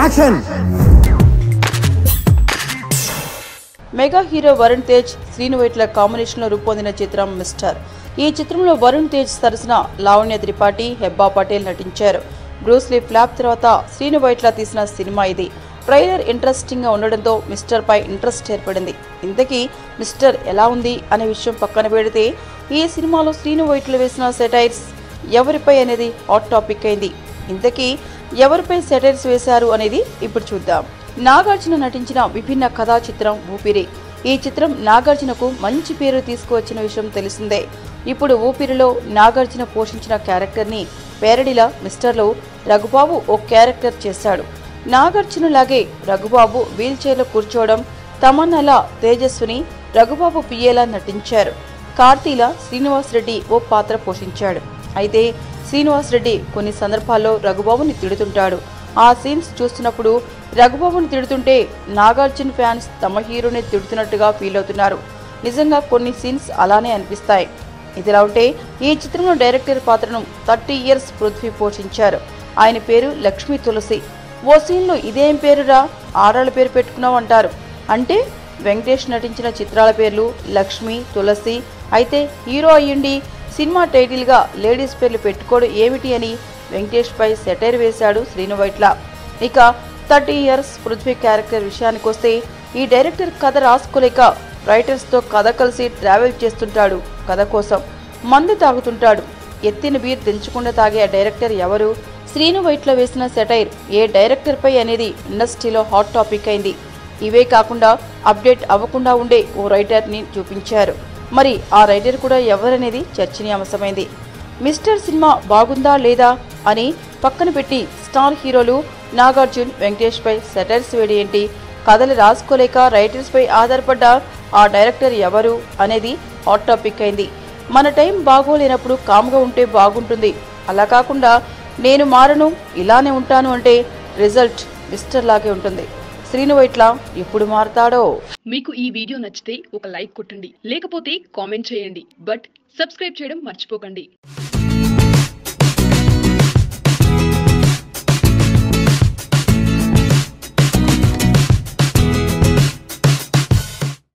Action mega hero Varun Tej Srinu Vaitla కాంబినేషన్లో రూపొందిన చిత్రం మిస్టర్ ఈ చిత్రంలో వరుణ్ తేజ్ సరసన లావణ్య త్రిపాఠి హెబ్బా పటేల్ నటించారు. బ్రూస్లీ ఫ్లాప్ తర్వాత శ్రీను వైట్ల తీసిన సినిమా ఇది. ట్రైలర్ ఇంట్రెస్టింగ్గా ఉండడంతో మిస్టర్ పై ఇంట్రెస్ట్ ఏర్పడింది. ఇంతకీ మిస్టర్ ఎలా ఉంది అనే విషయం పక్కన పెడితే ఈ సినిమాలో శ్రీను వైట్ల వేసిన సెటైర్స్ ఎవరిపై అనేది హాట్ టాపిక్ అయింది. ఇంతకీ ఎవరిపై సెటైర్స్ వేశారు అనేది ఇప్పుడు చూద్దాం. నాగార్జున నటించిన విభిన్న కథా చిత్రం ఊపిరి. ఈ చిత్రం నాగార్జునకు మంచి పేరు తీసుకువచ్చిన విషయం తెలిసిందే. ఇప్పుడు ఊపిరిలో నాగార్జున పోషించిన క్యారెక్టర్ని పేరడిలా మిస్టర్లో రఘుబాబు ఓ క్యారెక్టర్ చేశాడు. నాగార్జునలాగే రఘుబాబు వీల్ చైర్లో కూర్చోవడం తమన్నలా తేజస్విని రఘుబాబు పియ్యేలా నటించారు. కార్తీల శ్రీనివాస్ రెడ్డి ఓ పాత్ర పోషించాడు. అయితే శ్రీనివాస్ రెడ్డి కొన్ని సందర్భాల్లో రఘుబాబుని తిడుతుంటాడు. ఆ సీన్స్ చూస్తున్నప్పుడు రఘుబాబుని తిడుతుంటే నాగార్జున ఫ్యాన్స్ తమ హీరోని తిడుతున్నట్టుగా ఫీల్ అవుతున్నారు. నిజంగా కొన్ని సీన్స్ అలానే అనిపిస్తాయి. ఇదిలా ఉంటే ఈ చిత్రంలో డైరెక్టర్ పాత్రను థర్టీ ఇయర్స్ పృథ్వీ పోషించారు. ఆయన పేరు లక్ష్మీ తులసి. ఓ సీన్లో ఇదేం పేరురా? ఆడాళ్ళ పేరు పెట్టుకున్నావు అంటారు అంటే వెంకటేష్ నటించిన చిత్రాల పేర్లు లక్ష్మి తులసి. అయితే హీరో అయ్యుండి సినిమా టైటిల్గా లేడీస్ పేర్లు పెట్టుకోడు ఏమిటి అని వెంకటేష్పై సెటైర్ వేశాడు శ్రీను వైట్ల ఇక థర్టీ ఇయర్స్ పృథ్వీ క్యారెక్టర్ విషయానికొస్తే ఈ డైరెక్టర్ కథ రాసుకోలేక రైటర్స్తో కథ కలిసి ట్రావెల్ చేస్తుంటాడు కథ కోసం. మందు తాగుతుంటాడు. ఎత్తిన బీర్ తెంచకుండా తాగే ఆ డైరెక్టర్ ఎవరు? శ్రీనువైట్ల వేసిన సెటైర్ ఏ డైరెక్టర్పై అనేది ఇండస్ట్రీలో హాట్ టాపిక్ అయింది. ఇవే కాకుండా అప్డేట్ అవ్వకుండా ఉండే ఓ రైటర్ని చూపించారు. మరి ఆ రైటర్ కూడా ఎవరనేది చర్చనీయాంశమైంది మిస్టర్ సినిమా బాగుందా లేదా అని పక్కన పెట్టి స్టార్ హీరోలు నాగార్జున్ వెంకటేష్పై సెటర్స్ వేడి ఏంటి కథలు రాసుకోలేక రైటర్స్పై ఆధారపడ్డ ఆ డైరెక్టర్ ఎవరు అనేది హాట్ టాపిక్ అయింది. మన టైం బాగోలేనప్పుడు కామ్గా ఉంటే బాగుంటుంది. అలా కాకుండా నేను మారను ఇలానే ఉంటాను అంటే రిజల్ట్ మిస్టర్ లాగే ఉంటుంది. శ్రీను వైట్ల ఎప్పుడు మారతాడో? మీకు ఈ వీడియో నచ్చితే ఒక లైక్ కొట్టండి లేకపోతే కామెంట్ చేయండి బట్ సబ్స్క్రైబ్ చేయడం మర్చిపోకండి.